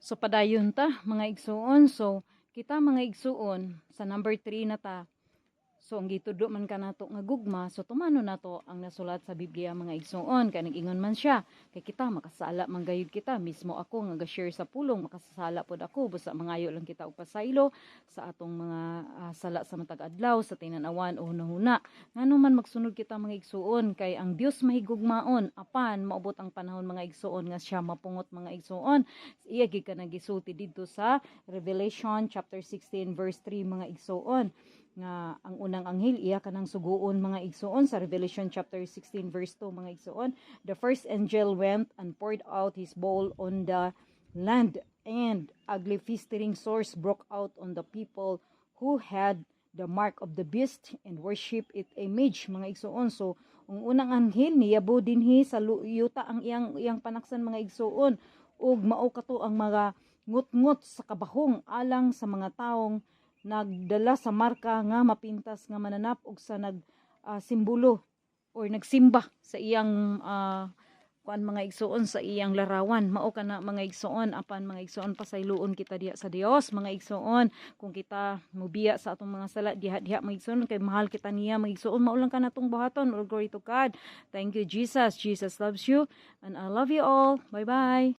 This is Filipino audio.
So padayon ta mga igsuon. So kita mga igsuon sa number 3 na ta. So ang gitudo man ka nato nga gugma, so tumano nato ang nasulat sa Biblia mga igsuon kay nag-ingon man siya. Kay kita makasala man kita mismo ako nga ga-share sa pulong makasala pod ako busa mangayo lang kita og pasaylo sa atong mga ah, sala sa matag adlaw sa tinanawan o hunahuna. Ngano man magsunod kita mga igsuon kay ang Dios mahigugmaon apan maubot ang panahon mga igsuon nga siya mapungot mga igsuon. Iya gid ka nagisulti didto sa Revelation chapter 16 verse 3 mga igsuon nga ang unang anghel iya kanang suguon mga igsuon sa Revelation chapter 16 verse 2 mga igsuon the first angel went and poured out his bowl on the land and ugly festering sores broke out on the people who had the mark of the beast and worship it image mga igsuon so ang unang anghel niyabo dinhi sa yuta ang iyang iyang panaksan mga igsuon ug mao kato ang mga ngut-ngut sa kabahong alang sa mga taong nagdala sa marka nga mapintas nga mananap og sa nag ah, simbolo or nagsimba sa iyang ah, kuan mga igsuon sa iyang larawan. Mao kana mga igsuon apan mga igsuon pasayloon kita diha sa Dios mga igsuon kung kita mubiya sa atong mga sala diha diha mga igsuon kay mahal kita niya mga igsuon mao lang ka natong buhaton. All glory to God. Thank you Jesus. Jesus loves you and I love you all. Bye bye